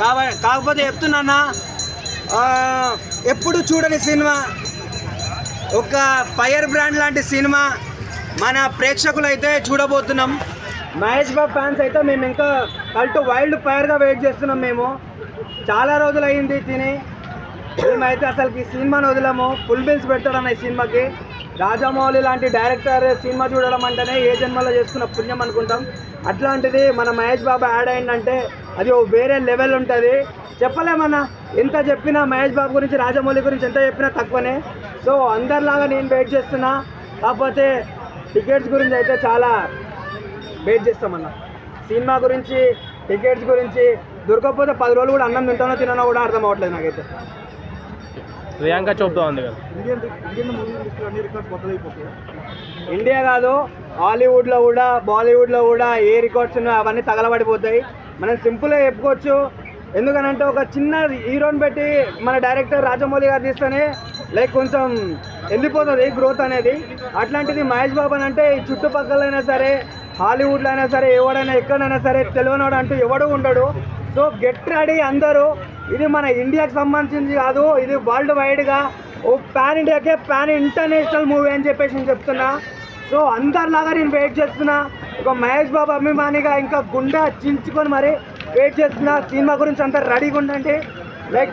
కాబ కాకపోతే చెప్తున్నా ఎప్పుడు చూడని సినిమా? ఒక ఫైర్ బ్రాండ్ లాంటి సినిమా మన ప్రేక్షకులు అయితే చూడబోతున్నాం. మహేష్ బాబు ఫ్యాన్స్ అయితే మేము ఇంకా కల్టు వైల్డ్ ఫైర్గా వెయిట్ చేస్తున్నాం మేము. చాలా రోజులు అయింది తిని. మేమైతే అసలు ఈ సినిమాను వదిలాము. ఫుల్ బిల్స్ పెట్టడం ఈ సినిమాకి. రాజమౌళి లాంటి డైరెక్టర్ సినిమా చూడడం అంటేనే ఏ జన్మలో చేసుకున్న పుణ్యం అనుకుంటాం. అట్లాంటిది మన మహేష్ బాబు యాడ్ అయిందంటే అది ఓ వేరే లెవెల్ ఉంటుంది. చెప్పలేమన్నా? ఎంత చెప్పినా మహేష్ బాబు గురించి రాజమౌళి గురించి ఎంత చెప్పినా తక్కువనే. సో అందరిలాగా నేను వెయిట్ చేస్తున్నా. కాకపోతే టికెట్స్ గురించి అయితే చాలా వెయిట్ చేస్తామన్నా. సినిమా గురించి టికెట్స్ గురించి దొరకకపోతే పది రోజులు కూడా అన్నం తింటానో తిననో కూడా అర్థం అవ్వట్లేదు నాకైతే. ప్రియాంక చోప్రా ఉంది కదా. ఇండియా కాదు హాలీవుడ్లో కూడా బాలీవుడ్లో కూడా ఏ రికార్డ్స్ ఉన్నాయో అవన్నీ తగలబడిపోతాయి. మనం సింపుల్గా చెప్పుకోవచ్చు. ఎందుకనంటే ఒక చిన్న హీరోని పెట్టి మన డైరెక్టర్ రాజమౌళి గారు తీస్తేనే లైక్ కొంచెం వెళ్ళిపోతుంది గ్రోత్ అనేది. అట్లాంటిది మహేష్ బాబు అని అంటే ఈ చుట్టుపక్కలైనా సరే హాలీవుడ్లో అయినా సరే ఎవడైనా ఎక్కడైనా సరే తెలియనివాడు అంటూ ఎవడు ఉండడు. సో గెట్ రెడీ అందరూ. ఇది మన ఇండియాకి సంబంధించి కాదు ఇది వరల్డ్ వైడ్గా ఓ ప్యాన్ ఇండియాకే ప్యాన్ ఇంటర్నేషనల్ మూవీ అని చెప్పేసి నేను చెప్తున్నా. సో అందరిలాగా నేను వెయిట్ చేస్తున్నా. ఒక మహేష్ బాబు అభిమానిగా ఇంకా గుండె చించుకొని మరి వెయిట్ చేస్తున్నా. సినిమా గురించి అంతా రెడీగా ఉండండి. లైక్